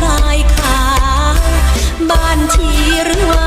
สายขา บ้านทีหรือว่า